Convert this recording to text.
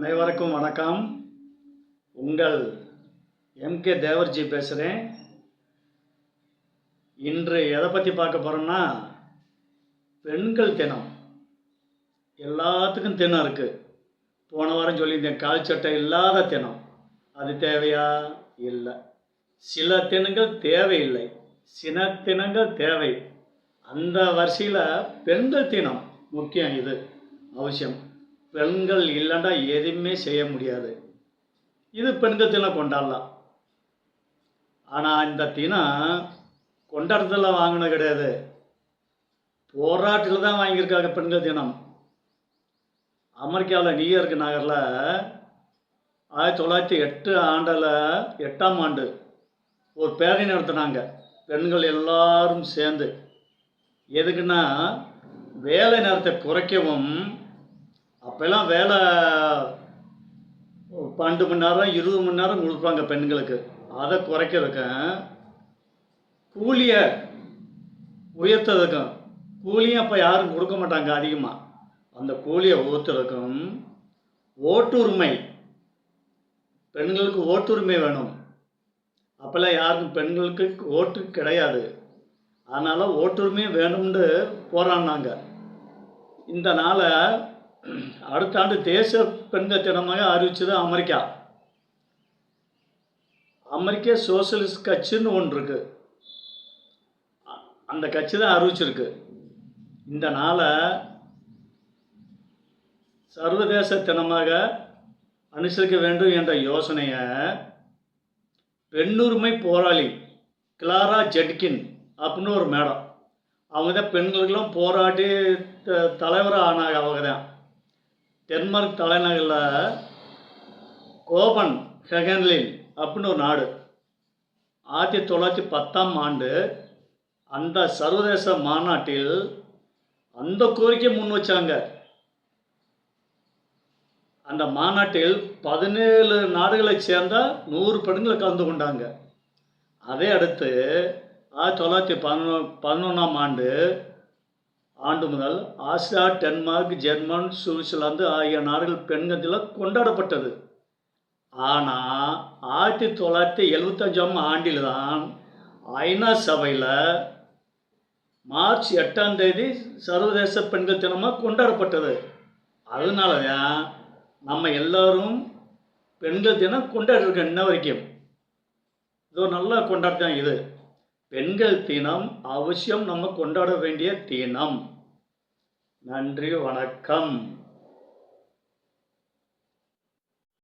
அனைவருக்கும் வணக்கம். உங்கள் எம்கே தேவர்ஜி பேசுகிறேன் இன்று எதை பற்றி பார்க்க போகிறோம்னா பெண்கள் தினம். எல்லாத்துக்கும் தினம் இருக்குது போன வாரம் சொல்லியிருந்தேன் கால் சட்டை இல்லாத தினம். அது தேவையா? இல்லை. சில தினங்கள் தேவையில்லை. சில தினங்கள் தேவை. அந்த வரிசையில் பெண்கள் தினம் முக்கியம் இது. அவசியம். பெண்கள் இல்லைன்னா எதுவுமே செய்ய முடியாது. இது பெண்கள் தினம் கொண்டாடலாம். ஆனால் இந்த தினம் கொண்டாடத்தில் வாங்கினது கிடையாது. போராட்டத்தில் தான் வாங்கியிருக்காங்க பெண்கள் தினம். அமெரிக்காவில் நியூயார்க் நகரில் ஆயிரத்தி தொள்ளாயிரத்தி எட்டு ஆண்டில் எட்டாம் ஆண்டு ஒரு பேரணி நடத்தினாங்க. பெண்கள் எல்லாரும் சேர்ந்து. எதுக்குன்னா வேலை நேரத்தை குறைக்கவும் அப்போல்லாம் வேலை பன்னெண்டு மணி நேரம் இருபது மணி நேரம் கொடுப்பாங்க பெண்களுக்கு. அதை குறைக்கிறதுக்கும் கூலியை உயர்த்ததுக்கும் கூலியும் அப்போ யாரும் கொடுக்க மாட்டாங்க அதிகமாக அந்த கூலியை ஊற்றுறதுக்கும் ஓட்டுரிமை பெண்களுக்கு ஓட்டுரிமை வேணும். அப்போல்லாம் யாருக்கும் பெண்களுக்கு ஓட்டு கிடையாது. அதனால் ஓட்டுரிமை வேணும்னு போராடினாங்க. இந்த நாளை அடுத்த ஆண்டு தேச பெண்கள் தினமாக அறிவிச்சது அமெரிக்கா. அமெரிக்க சோசியலிஸ்ட் கட்சின்னு ஒன்று இருக்கு. அ- அந்த கட்சி தான் அறிவிச்சிருக்கு. இந்த நாளை சர்வதேச தினமாக அனுசரிக்க வேண்டும் என்ற யோசனையை பெண்ணுரிமை போராளி கிளாரா ஜெட்கின் அப்படின்னு ஒரு மேடம். அவங்க தான் பெண்களுக்கெல்லாம் போராட்டி த- தலைவராக ஆனாங்க அவங்க தான். டென்மார்க் தலைநகரில் கோபன் ஹெகன்லின் அப்படின்னு ஒரு நாடு. ஆயிரத்தி தொள்ளாயிரத்தி பத்தாம் ஆண்டு அந்த சர்வதேச மாநாட்டில் அந்த கோரிக்கை முன் வச்சாங்க. அந்த மாநாட்டில் பதினேழு நாடுகளை சேர்ந்த நூறு பெண்களை கலந்து கொண்டாங்க. அதே அடுத்து ஆயிரத்தி தொள்ளாயிரத்தி பதினொ பதினொன்றாம் ஆண்டு ஆண்டு முதல் ஆஸ்திரா டென்மார்க் ஜெர்மன் சுவிட்சர்லாந்து ஆகிய நாடுகள் பெண்கள் தினம் கொண்டாடப்பட்டது. ஆனால் ஆயிரத்தி தொள்ளாயிரத்தி எழுபத்தஞ்சாம் ஆண்டில் தான் ஐநா சபையில் மார்ச் எட்டாம் தேதி சர்வதேச பெண்கள் தினமாக கொண்டாடப்பட்டது. அதனால தான் நம்ம எல்லோரும் பெண்கள் தினம் கொண்டாடிருக்கோம் இன்ன வரைக்கும். இது ஒரு நல்ல கொண்டாட்டம் இது. பெண்கள் தினம் அவசியம் நம்ம கொண்டாட வேண்டிய தினம். நன்றி வணக்கம்.